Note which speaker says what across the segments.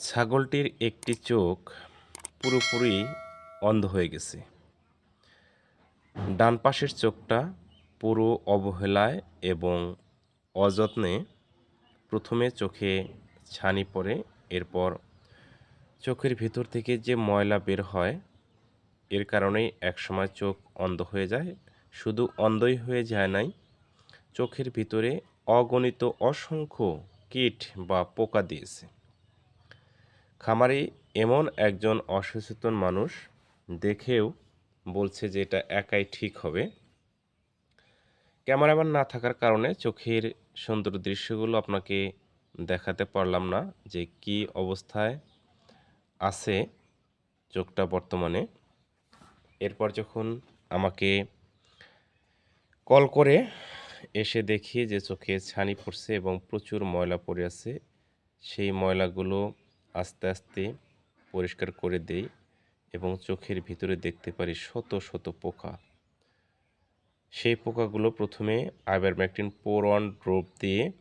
Speaker 1: ছাগলটির একটি চোখ পুরোপুরি অন্ধ হয়ে গেছে। ডান পাশের চোখটা পুরো অবহেলায় এবং অযত্নে প্রথমে চোখে ছানি পড়ে, এরপর চোখের ভিতর থেকে যে ময়লা বের হয়, এর কারণেই একসময় চোখ অন্ধ হয়ে যায়। শুধু অন্ধই হয়ে যায় নাই, চোখের ভিতরে অগণিত অসংখ্য কীট বা পোকা দিয়েছে। খামারি এমন একজন অসচেতন মানুষ দেখেও বলছে যে এটা একাই ঠিক হবে। ক্যামেরাম্যান না থাকার কারণে চোখের সুন্দর দৃশ্যগুলো আপনাকে দেখাতে পারলাম না যে কি অবস্থায় আছে চোখটা বর্তমানে। এরপর যখন আমাকে কল করে এসে দেখি যে চোখে ছানি পড়ছে এবং প্রচুর ময়লা পড়ে আছে, সেই ময়লাগুলো আস্তে আস্তে পরিষ্কার করে দেই এবং চোখের ভিতরে দেখতে পারি শত শত পোকা। সেই পোকাগুলো প্রথমে আইবারম্যাকটিন পোর অন ড্রপ দিয়ে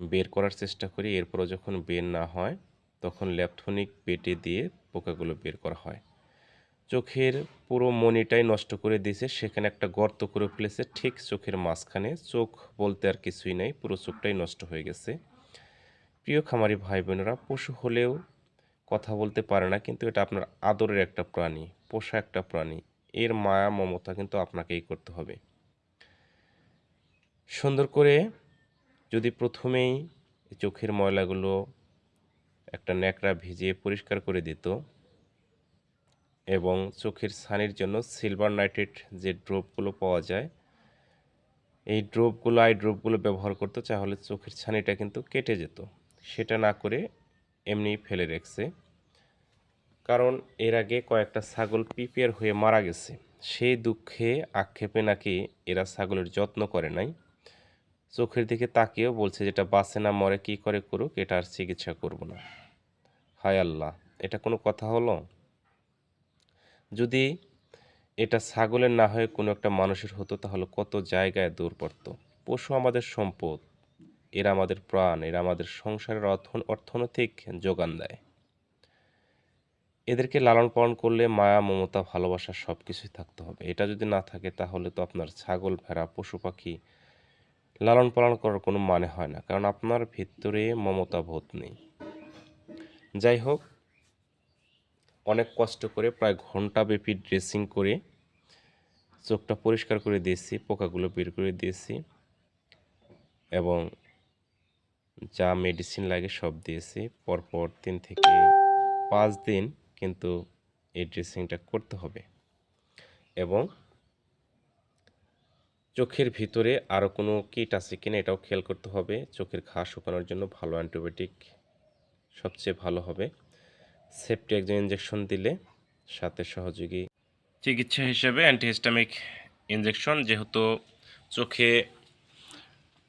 Speaker 1: বের করার চেষ্টা করি, এরপরও যখন বের না হয়, তখন ল্যাপথনিক পেটে দিয়ে পোকাগুলো বের করা হয়। চোখের পুরো মনিটাই নষ্ট করে দিয়েছে, সেখানে একটা গর্ত করে ফেলেছে, ঠিক চোখের মাঝখানে। চোখ বলতে আর কিছুই নাই, পুরো চোখটাই নষ্ট হয়ে গেছে। প্রিয় খামারি ভাই বোনেরা পশু হলেও কথা বলতে পারে না, কিন্তু এটা আপনার আদরের একটা প্রাণী, পোষা একটা প্রাণী। এর মায়া, মমতা কিন্তু আপনাকেই করতে হবে। সুন্দর করে যদি প্রথমেই চোখের ময়লাগুলো একটা ন্যাকড়া ভিজিয়ে পরিষ্কার করে দিত এবং চোখের ছানির জন্য সিলভার নাইট্রেট যে ড্রপগুলো পাওয়া যায়, এই ড্রপগুলো আই ড্রপগুলো ব্যবহার করতো, তাহলে চোখের ছানিটা কিন্তু কেটে যেত। সেটা না করে এমনি ফেলে রেখেছে। কারণ এর আগে কয়েকটা ছাগল পিপিআর হয়ে মারা গেছে। সেই দুঃখে, আক্ষেপে নাকি এরা ছাগলের যত্ন করে নাই। চোখের দিকে তাকিয়েও বলছে যেটা বাঁচে না, মরে কি করে করুক, এটা আর চিকিৎসা করব না। হায় আল্লাহ, এটা কোনো কথা হলো? যদি এটা ছাগলের না হয়ে কোনো একটা মানুষের হতো, তাহলে কত জায়গায় দূর পড়ত পশু আমাদের সম্পদ। এরা আমাদের প্রাণ, এরা আমাদের সংসারের অর্থনৈতিক যোগান দেয়। এদেরকে লালন পালন করলে মায়া, মমতা, ভালোবাসা সব কিছুই থাকতে হবে। এটা যদি না থাকে, তাহলে তো আপনার ছাগল, ভেড়া, পশু পাখি লালন পালন করার কোনো মানে হয় না, কারণ আপনার ভিতরে মমতা বোধ নেই। যাই হোক, অনেক কষ্ট করে প্রায় ঘণ্টা ব্যাপী ড্রেসিং করে চোখটা পরিষ্কার করে দিয়েছি, পোকাগুলো বের করে দিয়েছি এবং যা মেডিসিন লাগে সব দিয়েছি। পরপর তিন থেকে পাঁচ দিন কিন্তু এই ড্রেসিংটা করতে হবে। এবং চোখের ভিতরে আরও কোনো কিট আছে কিনা এটাও খেয়াল করতে হবে। চোখের ঘা শুকানোর জন্য ভালো অ্যান্টিবায়োটিক সবচেয়ে ভালো হবে। সেফটি একজন ইঞ্জেকশন দিলে সাথে সহযোগী চিকিৎসা হিসেবে অ্যান্টিহিস্টামিক ইঞ্জেকশন যেহেতু চোখে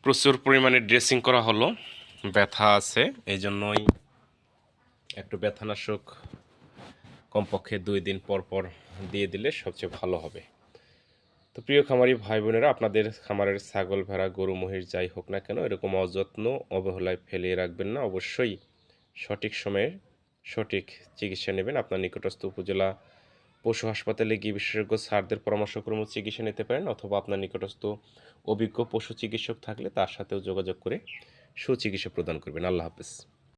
Speaker 1: প্রচুর পরিমাণে ড্রেসিং করা হলো ব্যথা আছে এই জন্যই একটু ব্যথানাশক কমপক্ষে দুই দিন পর পর দিয়ে দিলে সবচেয়ে ভালো হবে। তো প্রিয় খামারি ভাই বোনেরা, আপনাদের খামারের ছাগল, ভেড়া, গরু, মহিষ যাই হোক না কেন, এরকম অযত্ন, অবহেলায় ফেলিয়ে রাখবেন না। অবশ্যই সঠিক সময়ে সঠিক চিকিৎসা নেবেন। আপনার নিকটস্থ উপজেলা পশু হাসপাতালে গিয়ে বিশেষজ্ঞ স্যারদের পরামর্শক্রমে চিকিৎসা নিতে পারেন, অথবা আপনার নিকটস্থ অভিজ্ঞ পশু চিকিৎসক থাকলে তার সাথেও যোগাযোগ করে সুচিকিৎসা প্রদান করবেন। আল্লাহ হাফেজ।